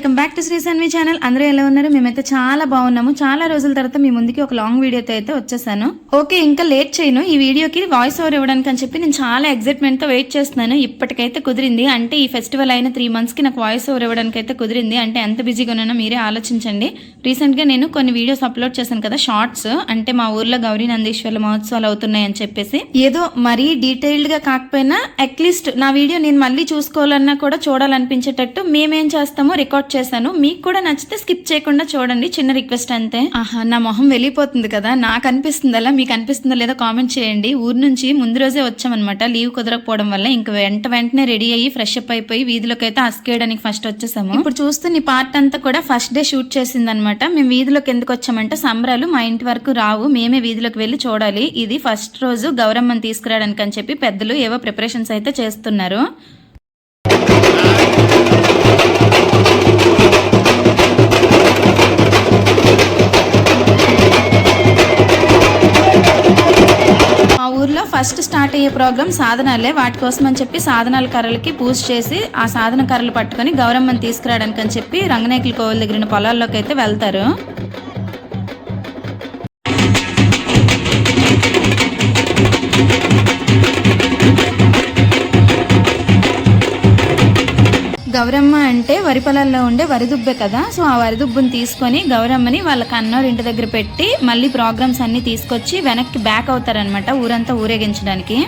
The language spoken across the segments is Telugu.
Welcome back to Sri Sanvi channel. అందరూ ఎలా ఉన్నారు? మేమైతే చాలా బాగున్నాము. చాలా రోజుల తర్వాత మీ ముందుకి ఒక లాంగ్ వీడియోతో అయితే వచ్చేసాను. ఓకే ఇంకా లేట్ చేయను. ఈ వీడియోకి వాయిస్ ఓవర్ ఇవ్వడానికి అని చెప్పి నేను చాలా ఎక్సైట్మెంట్తో వెయిట్ చేస్తున్నాను. ఇప్పటికైతే కుదిరింది. అంటే ఈ ఫెస్టివల్ అయిన త్రీ మంత్స్కి నాకు వాయిస్ ఓవర్ ఇవ్వడానికి అయితే కుదిరింది. అంటే ఎంత బిజీగా ఉన్నానో మీరే ఆలోచించండి. రీసెంట్గా నేను కొన్ని వీడియోస్ అప్లోడ్ చేశాను కదా షార్ట్స్ అంటే మా ఊర్లో గౌరీ నందీశ్వర్ల మహోత్సవాలు అవుతున్నాయి అని చెప్పేసి. ఏదో మరీ డీటెయిల్డ్గా కాకపోయినా అట్లీస్ట్ నా వీడియో నేను మళ్ళీ చూసుకోవాలన్నా కూడా చూడాలనిపించేటట్టు మేమేం చేస్తామో రికార్డ్ చేశాను. మీకు కూడా నచ్చితే స్కిప్ చేయకుండా చూడండి. చిన్న రిక్వెస్ట్ అంతే. ఆహా నా మొహం వెళ్ళిపోతుంది కదా. నాకు అనిపిస్తుంది అలా మీకు అనిపిస్తుందా లేదా కామెంట్ చేయండి. ఊరు నుంచి ముందు రోజే వచ్చామన్నమాట. లీవ్ కుదరకపోవడం వల్ల ఇంక వెంట వెంటనే రెడీ అయ్యి ఫ్రెష్ అప్ అయిపోయి వీధిలోకి అయితే అస్కేయడానికి ఫస్ట్ వచ్చేసాము. ఇప్పుడు చూస్తున్న ఈ పార్ట్ అంతా కూడా ఫస్ట్ డే షూట్ చేసింది అనమాట మేము వీధిలోకి ఎందుకు వచ్చామంటే సంబరాలు మా ఇంటి వరకు రావు. మేమే వీధిలోకి వెళ్ళి చూడాలి. ఇది ఫస్ట్ రోజు గౌరమ్మని తీసుకురావడానికి అని చెప్పి పెద్దలు ఏవో ప్రిపరేషన్స్ అయితే చేస్తున్నారు. మా ఫస్ట్ స్టార్ట్ అయ్యే ప్రోగ్రామ్ సాధనాలే. వాటి కోసం అని చెప్పి సాధనాల కర్రలకి పూజ చేసి ఆ సాధన కర్రలు పట్టుకొని గౌరమ్మని తీసుకురావడానికి అని చెప్పి రంగనేకుల కోవిల దగ్గర ఉన్న పొలాల్లోకి అయితే వెళ్తారు. గౌరమ్మ అంటే వరి పొలాల్లో ఉండే వరిదుబ్బే కదా. సో ఆ వరిదుబ్బుని తీసుకొని గౌరమ్మని వాళ్ళ కన్నోరు ఇంటి దగ్గర పెట్టి మళ్ళీ ప్రోగ్రామ్స్ అన్ని తీసుకొచ్చి వెనక్కి బ్యాక్ అవుతారనమాట ఊరంతా ఊరేగించడానికి.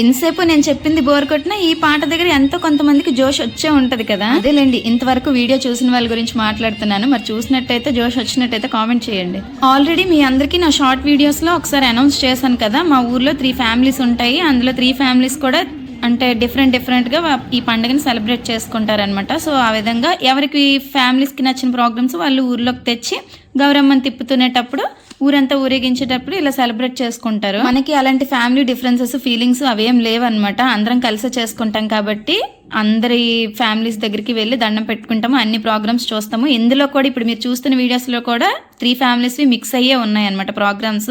ఇంతసేపు నేను చెప్పింది బోర్ కొట్టినా ఈ పాట దగ్గర ఎంతో కొంతమందికి జోష్ వచ్చే ఉంటది కదా? అదేలేండి ఇంతవరకు వీడియో చూసిన వాళ్ళ గురించి మాట్లాడుతున్నాను. మరి చూసినట్టయితే జోష్ వచ్చినట్టయితే కామెంట్ చేయండి. ఆల్రెడీ మీ అందరికీ నా షార్ట్ వీడియోస్లో ఒకసారి అనౌన్స్ చేశాను కదా మా ఊర్లో త్రీ ఫ్యామిలీస్ ఉంటాయి. అందులో త్రీ ఫ్యామిలీస్ కూడా అంటే డిఫరెంట్ డిఫరెంట్గా ఈ పండుగని సెలబ్రేట్ చేసుకుంటారనమాట సో ఆ విధంగా ఎవరికి ఫ్యామిలీస్కి నచ్చిన ప్రోగ్రామ్స్ వాళ్ళు ఊర్లోకి తెచ్చి గౌరమ్మని తిప్పుతునేటప్పుడు ఊరంతా ఊరేగించేటప్పుడు ఇలా సెలబ్రేట్ చేసుకుంటారు. మనకి అలాంటి ఫ్యామిలీ డిఫరెన్సెస్ ఫీలింగ్స్ అవేం లేవన్నమాట. అందరం కలిసి చేసుకుంటాం కాబట్టి అందరి ఫ్యామిలీస్ దగ్గరికి వెళ్ళి దండం పెట్టుకుంటాము అన్ని ప్రోగ్రామ్స్ చూస్తాము. ఇందులో కూడా ఇప్పుడు మీరు చూస్తున్న వీడియోస్లో కూడా త్రీ ఫ్యామిలీస్ మిక్స్ అయ్యే ఉన్నాయన్నమాట ప్రోగ్రామ్స్.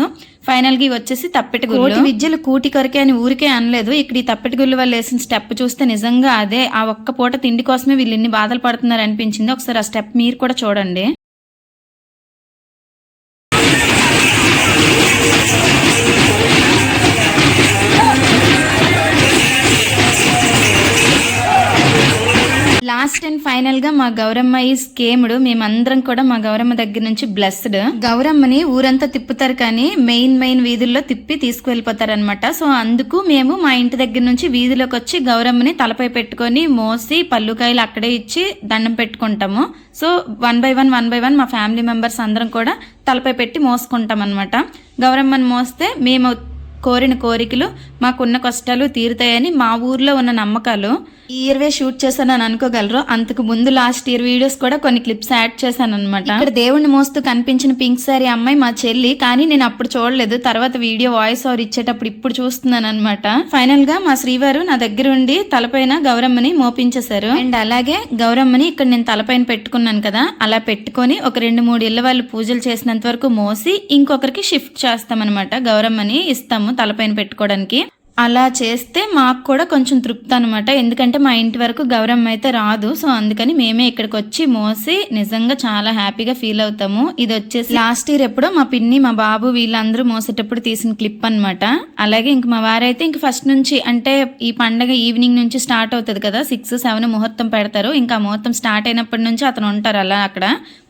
ఫైనల్గా వచ్చేసి తప్పెటి గుళ్ళు. విద్యలు కూటి కొరకే అని ఊరికే అనలేదు. ఇక్కడ ఈ తప్పెటి గుళ్ళు వాళ్ళు వేసిన స్టెప్ చూస్తే నిజంగా అదే ఆ ఒక్క పూట తిండి కోసమే వీళ్ళు ఇన్ని బాధలు పడుతున్నారు అనిపించింది. ఒకసారి ఆ స్టెప్ మీరు కూడా చూడండి. లాస్ట్ అండ్ ఫైనల్గా మా గౌరమ్మ ఈజ్ కేముడు మేమందరం కూడా మా గౌరమ్మ దగ్గర నుంచి బ్లెస్డ్ గౌరమ్మని ఊరంతా తిప్పుతారు కానీ మెయిన్ మెయిన్ వీధుల్లో తిప్పి తీసుకువెళ్ళిపోతారు అనమాట సో అందుకు మేము మా ఇంటి దగ్గర నుంచి వీధిలోకి వచ్చి గౌరమ్మని తలపై పెట్టుకొని మోసి పల్లుకాయలు అక్కడే ఇచ్చి దండం పెట్టుకుంటాము. So one by one one by one మా ఫ్యామిలీ మెంబర్స్ అందరం కూడా తలపై పెట్టి మోసుకుంటాం అనమాట గౌరమ్మని మోస్తే మేము కోరిన కోరికలు మాకున్న కష్టాలు తీరుతాయని మా ఊర్లో ఉన్న నమ్మకాలు. ఈ ఇయర్వే షూట్ చేశానని అనుకోగలరు? అంతకు ముందు లాస్ట్ ఇయర్ వీడియోస్ కూడా కొన్ని క్లిప్స్ యాడ్ చేశాను అనమాట ఇక్కడ దేవుణ్ణి మోస్తూ కనిపించిన పింక్ సారీ అమ్మాయి మా చెల్లి కానీ నేను అప్పుడు చూడలేదు. తర్వాత వీడియో వాయిస్ ఓవర్ ఇచ్చేటప్పుడు ఇప్పుడు చూస్తున్నాను అనమాట ఫైనల్గా మా శ్రీవారు నా దగ్గర ఉండి తలపైన గౌరమ్మని మోపించేశారు. అండ్ అలాగే గౌరమ్మని ఇక్కడ నేను తలపైన పెట్టుకున్నాను కదా అలా పెట్టుకొని ఒక రెండు మూడు ఇళ్ళ వాళ్ళు పూజలు చేసినంత వరకు మోసి ఇంకొకరికి షిఫ్ట్ చేస్తామన్నమాట. గౌరమ్మని ఇస్తాము తలపైన పెట్టుకోవడానికి. అలా చేస్తే మాకు కూడా కొంచెం తృప్తి అనమాట ఎందుకంటే మా ఇంటి వరకు గౌరమ్మ అయితే రాదు. సో అందుకని మేమే ఇక్కడికి వచ్చి మోసి నిజంగా చాలా హ్యాపీగా ఫీల్ అవుతాము. ఇది వచ్చేసి లాస్ట్ ఇయర్ ఎప్పుడో మా పిన్ని మా బాబు వీళ్ళందరూ మోసేటప్పుడు తీసిన క్లిప్ అనమాట అలాగే ఇంక మా వారైతే ఇంక ఫస్ట్ నుంచి అంటే ఈ పండగ ఈవినింగ్ నుంచి స్టార్ట్ అవుతుంది కదా సిక్స్ సెవెన్ ముహూర్తం పెడతారు. ఇంకా ఆ ముహూర్తం స్టార్ట్ అయినప్పటి నుంచి అతను ఉంటారు అలా అక్కడ.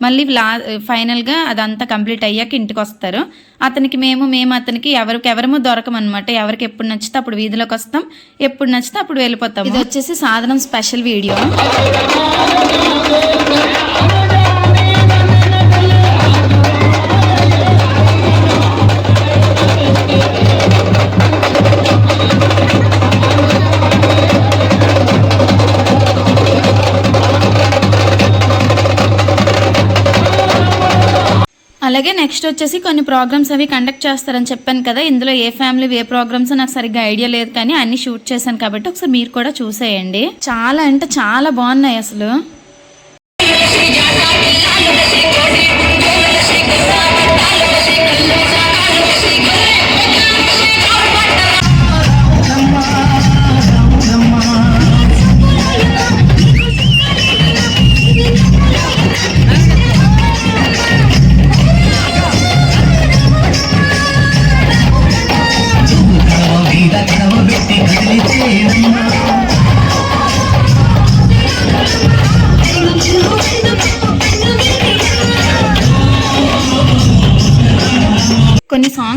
మళ్ళీ లా ఫైనల్గా అదంతా కంప్లీట్ అయ్యాక ఇంటికి వస్తారు. అతనికి మేము మేము అతనికి ఎవరికి ఎవరము దొరకమనమాట ఎవరికి ఎప్పుడు నచ్చితే అప్పుడు వీధిలోకి వస్తాం. ఎప్పుడు నచ్చితే అప్పుడు వెళ్ళిపోతాం ఇది వచ్చేసి సాధనం స్పెషల్ వీడియో. అలాగే నెక్స్ట్ వచ్చేసి కొన్ని ప్రోగ్రామ్స్ అవి కండక్ట్ చేస్తారని చెప్పాను కదా. ఇందులో ఏ ఫ్యామిలీ ఏ ప్రోగ్రామ్స్ నాకు సరిగ్గా ఐడియా లేదు కానీ అన్ని షూట్ చేశాను కాబట్టి ఒకసారి మీరు కూడా చూసేయండి. చాలా అంటే చాలా బాగున్నాయి అసలు.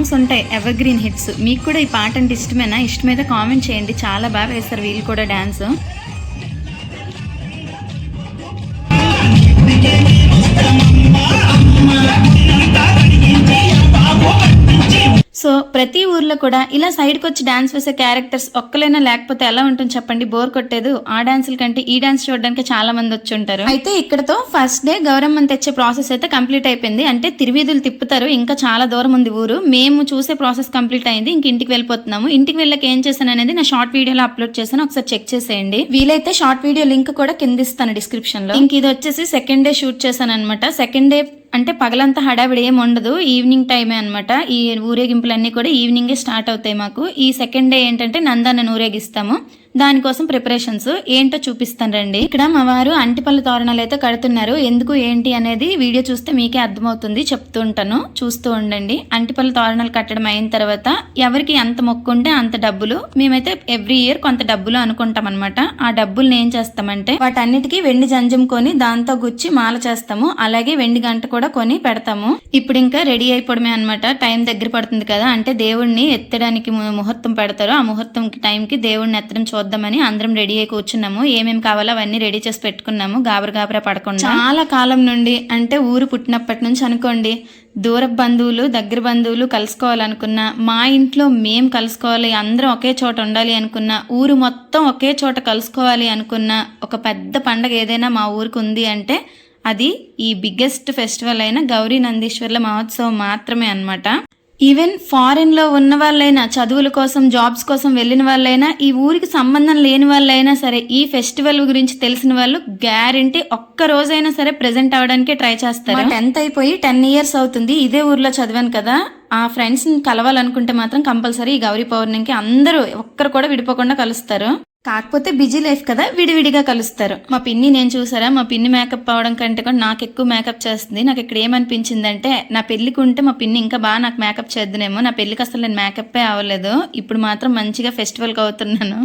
సాంగ్స్ ఉంటాయి ఎవర్ గ్రీన్ హిట్స్ మీకు కూడా ఈ పాట అంటే ఇష్టమేనా ఇష్టమైతే కామెంట్ చేయండి చాలా బాగా వేస్తారు వీళ్ళు కూడా డాన్స్ సో ప్రతి ఊర్లో కూడా ఇలా సైడ్కి వచ్చి డాన్స్ వేసే క్యారెక్టర్స్ ఒక్కలైనా లేకపోతే ఎలా ఉంటుంది చెప్పండి? బోర్ కొట్టేదు. ఆ డాన్సుల కంటే ఈ డాన్స్ చూడడానికి చాలా మంది వచ్చి ఉంటారు. అయితే ఇక్కడతో ఫస్ట్ డే గౌరమ్మని తెచ్చే ప్రాసెస్ అయితే కంప్లీట్ అయిపోయింది. అంటే తిరువీధులు తిప్పుతారు. ఇంకా చాలా దూరం ఉంది ఊరు. మేము చూసే ప్రాసెస్ కంప్లీట్ అయింది. ఇంక ఇంటికి వెళ్ళిపోతున్నాము. ఇంటికి వెళ్ళక ఏం చేశాను అనేది నా షార్ట్ వీడియోలో అప్లోడ్ చేశాను. ఒకసారి చెక్ చేసేయండి. వీలైతే షార్ట్ వీడియో లింక్ కూడా కింద ఇస్తాను డిస్క్రిప్షన్లో ఇంక ఇది వచ్చేసి సెకండ్ డే షూట్ చేశాను అనమాట సెకండ్ డే అంటే పగలంతా హడావిడి ఏమి ఉండదు. ఈవినింగ్ టైమే అనమాట ఈ ఊరేగింపులన్నీ కూడా ఈవినింగే స్టార్ట్ అవుతాయి మాకు. ఈ సెకండ్ డే ఏంటంటే నందాన్ని ఊరేగిస్తాము. దానికోసం ప్రిపరేషన్స్ ఏంటో చూపిస్తాను రండి. ఇక్కడ మా వారు అంటిపల్లి తోరణాలు అయితే కడుతున్నారు. ఎందుకు ఏంటి అనేది వీడియో చూస్తే మీకే అర్థమవుతుంది. చెప్తూ ఉంటాను. చూస్తూ ఉండండి. అంటిపల్లి తోరణాలు కట్టడం అయిన తర్వాత ఎవరికి ఎంత మొక్కుంటే అంత డబ్బులు మేమైతే ఎవ్రీ ఇయర్ కొంత డబ్బులు అనుకుంటాం అనమాట ఆ డబ్బుల్ని ఏం చేస్తామంటే వాటన్నిటికీ వెండి జంజం కొని దాంతో గుచ్చి మాల చేస్తాము. అలాగే వెండి గంట కూడా కొని పెడతాము. ఇప్పుడు ఇంకా రెడీ అయిపోవడమే అనమాట టైం దగ్గర పడుతుంది కదా. అంటే దేవుణ్ణి ఎత్తడానికి ముహూర్తం పెడతారు. ఆ ముహూర్తం టైంకి దేవుణ్ణి ఎత్తడం చూద్దామని అందరం రెడీ అయి కూర్చున్నాము. ఏమేమి కావాలో అవన్నీ రెడీ చేసి పెట్టుకున్నాము. గాబర గాబరా పడకుండా. చాలా కాలం నుండి అంటే ఊరు పుట్టినప్పటి నుంచి అనుకోండి దూర బంధువులు దగ్గర బంధువులు కలుసుకోవాలనుకున్న మా ఇంట్లో మేం కలుసుకోవాలి అందరం ఒకే చోట ఉండాలి అనుకున్న ఊరు మొత్తం ఒకే చోట కలుసుకోవాలి అనుకున్న ఒక పెద్ద పండగ ఏదైనా మా ఊరికి ఉంది అంటే అది ఈ బిగ్గెస్ట్ ఫెస్టివల్ అయిన గౌరీ నందీశ్వర్ల మహోత్సవం మాత్రమే అన్నమాట. ఈవెన్ ఫారిన్లో ఉన్న వాళ్ళైనా చదువుల కోసం జాబ్స్ కోసం వెళ్ళిన వాళ్ళైనా ఈ ఊరికి సంబంధం లేని వాళ్ళైనా సరే ఈ ఫెస్టివల్ గురించి తెలిసిన వాళ్ళు గ్యారంటీ ఒక్క రోజైనా సరే ప్రెజెంట్ అవడానికి ట్రై చేస్తారు? టెన్త్ అయిపోయి టెన్ ఇయర్స్ అవుతుంది. ఇదే ఊర్లో చదివాను కదా. ఆ ఫ్రెండ్స్ని కలవాలనుకుంటే మాత్రం కంపల్సరీ ఈ గౌరీ పౌర్ణమికి అందరూ ఒక్కరు కూడా విడిపోకుండా కలుస్తారు. కాకపోతే బిజీ లైఫ్ కదా విడివిడిగా కలుస్తారు. మా పిన్ని నేను చూసారా మా పిన్ని మేకప్ అవడం కంటే కూడా నాకు ఎక్కువ మేకప్ చేస్తుంది. నాకు ఇక్కడ ఏమనిపించిందంటే నా పెళ్ళికి ఉంటే మా పిన్ని ఇంకా బాగా నాకు మేకప్ చేద్దునేమో. నా పెళ్ళికి అసలు నేను మేకప్పే అవ్వలేదు. ఇప్పుడు మాత్రం మంచిగా ఫెస్టివల్కి అవుతున్నాను.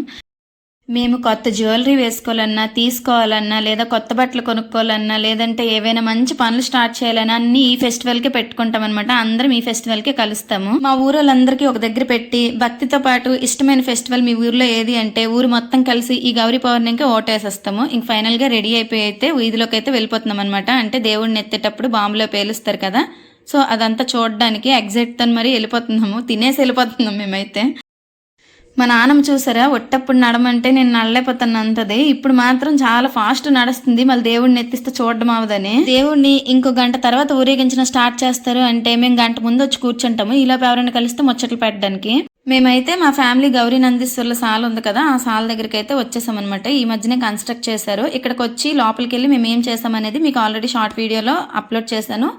మేము కొత్త జ్యువెలరీ వేసుకోవాలన్నా తీసుకోవాలన్నా లేదా కొత్త బట్టలు కొనుక్కోవాలన్నా లేదంటే ఏవైనా మంచి పనులు స్టార్ట్ చేయాలన్నా అన్ని ఈ ఫెస్టివల్కే పెట్టుకుంటాం అనమాట అందరం ఈ ఫెస్టివల్కే కలుస్తాము. మా ఊరోళ్ళందరికీ ఒక దగ్గర పెట్టి భక్తితో పాటు ఇష్టమైన ఫెస్టివల్ మీ ఊర్లో ఏది అంటే ఊరు మొత్తం కలిసి ఈ గౌరీ పౌర్ణమికి ఓటేసేస్తాము. ఇంక ఫైనల్గా రెడీ అయిపోయి అయితే వీధిలోకి అయితే వెళ్ళిపోతున్నాం అనమాట అంటే దేవుడిని ఎత్తేటప్పుడు బాంబులో పేలుస్తారు కదా. సో అదంతా చూడడానికి ఎగ్జైట్తో మరి వెళ్ళిపోతున్నాము. తినేసి వెళ్ళిపోతున్నాం మేమైతే. మా నాన్నమ్మ చూసారా? ఒట్టప్పుడు నడమంటే నేను నడలేకపోతాను అంతది ఇప్పుడు మాత్రం చాలా ఫాస్ట్ నడుస్తుంది. మళ్ళీ దేవుడిని ఎత్తిస్తే చూడడం అవదని. దేవుడిని ఇంకో గంట తర్వాత ఊరేగించిన స్టార్ట్ చేస్తారు. అంటే మేము గంట ముందు వచ్చి కూర్చుంటాము. ఇలా ఎవరైనా కలిస్తే ముచ్చట్లు పెట్టడానికి. మేమైతే మా ఫ్యామిలీ గౌరీ నందీశ్వర్ల సాల్ ఉంది కదా ఆ సాల్ దగ్గరికి అయితే వచ్చేసాం అనమాట ఈ మధ్యనే కన్స్ట్రక్ట్ చేశారు. ఇక్కడికి వచ్చి లోపలికి వెళ్ళి మేము ఏం చేసామనేది మీకు ఆల్రెడీ షార్ట్ వీడియోలో అప్లోడ్ చేశాను.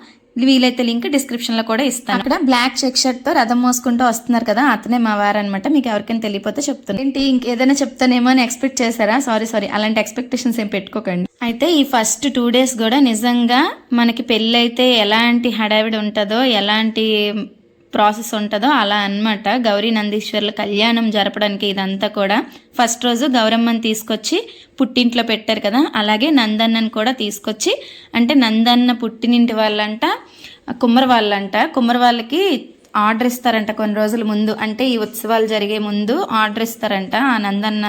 వీలైతే లింక్ డిస్క్రిప్షన్లో కూడా ఇస్తాను. అక్కడ బ్లాక్ చెక్ షర్ట్తో రథం మోసుకుంటూ వస్తున్నారు కదా అతనే మా వారనమాట మీకు ఎవరికైనా తెలియపోతే చెప్తాను ఏంటి ఇంకేదైనా చెప్తానేమో అని ఎక్స్పెక్ట్ చేశారా? సారీ సారీ అలాంటి ఎక్స్పెక్టేషన్స్ ఏం పెట్టుకోకండి. అయితే ఈ ఫస్ట్ టూ డేస్ కూడా నిజంగా మనకి పెళ్ళి అయితే ఎలాంటి హడావిడి ఉంటుందో ఎలాంటి ప్రాసెస్ ఉంటుందో అలా అన్నమాట. గౌరీ నందీశ్వర్ల కళ్యాణం జరపడానికి ఇదంతా కూడా. ఫస్ట్ రోజు గౌరమ్మని తీసుకొచ్చి పుట్టింట్లో పెట్టారు కదా అలాగే నందన్నను కూడా తీసుకొచ్చి అంటే నందన్న పుట్టినింటి వాళ్ళంట కుమ్మర వాళ్ళంట. కుమ్మర వాళ్ళకి ఆర్డర్ ఇస్తారంట కొన్ని రోజుల ముందు. అంటే ఈ ఉత్సవాలు జరిగే ముందు ఆర్డర్ ఇస్తారంట ఆ నందన్న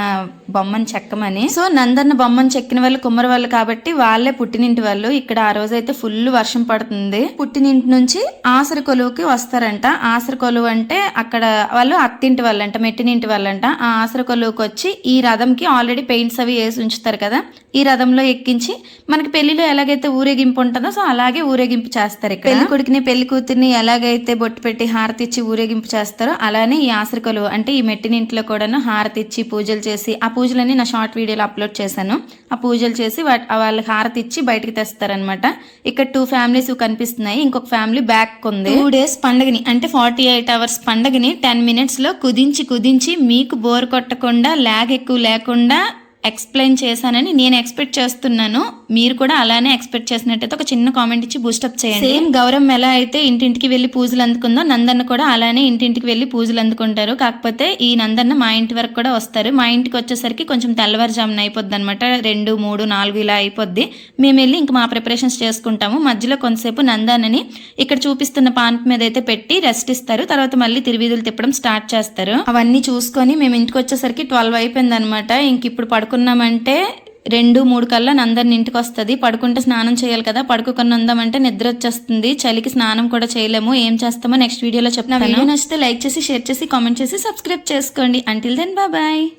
బొమ్మను చెక్కమని. సో నందన్న బొమ్మను చెక్కిన వాళ్ళు కుమ్మరి వాళ్ళు కాబట్టి వాళ్ళే పుట్టినింటి వాళ్ళు. ఇక్కడ ఆ రోజు అయితే ఫుల్ వర్షం పడుతుంది. పుట్టినింటి నుంచి ఆసరి కొలువుకి వస్తారంట. ఆసరి కొలువు అంటే అక్కడ వాళ్ళు అత్తింటి వాళ్ళంట మెట్టినింటి వాళ్ళంట. ఆ ఆసరి కొలువుకి వచ్చి ఈ రథంకి ఆల్రెడీ పెయింట్స్ అవి వేసి ఉంచుతారు కదా. ఈ రథంలో ఎక్కించి మనకి పెళ్ళిలో ఎలాగైతే ఊరేగింపు ఉంటుందో సో అలాగే ఊరేగింపు చేస్తారు ఇక్కడ. పెళ్ళి కొడుకుని పెళ్ళి కూతుర్ని ఎలాగైతే బొట్టు పెట్టి హారతి ఇచ్చి ఊరేగింపు చేస్తారో అలానే ఈ ఆసరి కొలువు అంటే ఈ మెట్టినింట్లో కూడాను హారతి ఇచ్చి పూజలు చేసి ఆ పూజలన్నీ నా షార్ట్ వీడియోలో అప్లోడ్ చేశాను. ఆ పూజలు చేసి వాట్- వాళ్ళకి హారతి ఇచ్చి బయటికి తెస్తారనమాట ఇక్కడ టూ ఫ్యామిలీస్ కనిపిస్తున్నాయి. ఇంకొక ఫ్యామిలీ బ్యాక్ ఉంది. టూ డేస్ పండగని అంటే ఫార్టీ ఎయిట్ అవర్స్ పండగని టెన్ మినిట్స్లో కుదించి కుదించి మీకు బోర్ కొట్టకుండా ల్యాగ్ ఎక్కువ లేకుండా ఎక్స్ప్లెయిన్ చేశానని నేను ఎక్స్పెక్ట్ చేస్తున్నాను. మీరు కూడా అలానే ఎక్స్పెక్ట్ చేసినట్టయితే ఒక చిన్న కామెంట్ ఇచ్చి బూస్టప్ చేయండి. సేమ్ గౌరవం ఎలా అయితే ఇంటింటికి వెళ్ళి పూజలు అందుకుందో నందన్న కూడా అలానే ఇంటింటికి వెళ్ళి పూజలు అందుకుంటారు. కాకపోతే ఈ నందన్న మా ఇంటి వరకు కూడా వస్తారు. మా ఇంటికి వచ్చేసరికి కొంచెం తెల్లవారుజామున అయిపోద్ది అనమాట రెండు మూడు నాలుగు ఇలా అయిపోద్ది. మేము వెళ్ళి ఇంక మా ప్రిపరేషన్స్ చేసుకుంటాము. మధ్యలో కొంతసేపు నందనని ఇక్కడ చూపిస్తున్న పాన్ప్ మీద అయితే పెట్టి రెస్ట్ ఇస్తారు. తర్వాత మళ్ళీ తిరువీధులు తిప్పడం స్టార్ట్ చేస్తారు. అవన్నీ చూసుకొని మేము ఇంటికి వచ్చేసరికి ట్వెల్వ్ అయిపోయింది అనమాట ఇంక ఇప్పుడు పడుకున్నామంటే రెండు మూడు కల్లా నందరిని ఇంటికి వస్తుంది పడుకుంటే స్నానం చేయాలి కదా. పడుకోకుండా ఉందామంటే నిద్ర వచ్చేస్తుంది చలికి స్నానం కూడా చేయలేము. ఏం చేస్తామో నెక్స్ట్ వీడియోలో చెప్తాను. వీడియో నచ్చితే లైక్ చేసి షేర్ చేసి కామెంట్ చేసి సబ్స్క్రైబ్ చేసుకోండి. Until then bye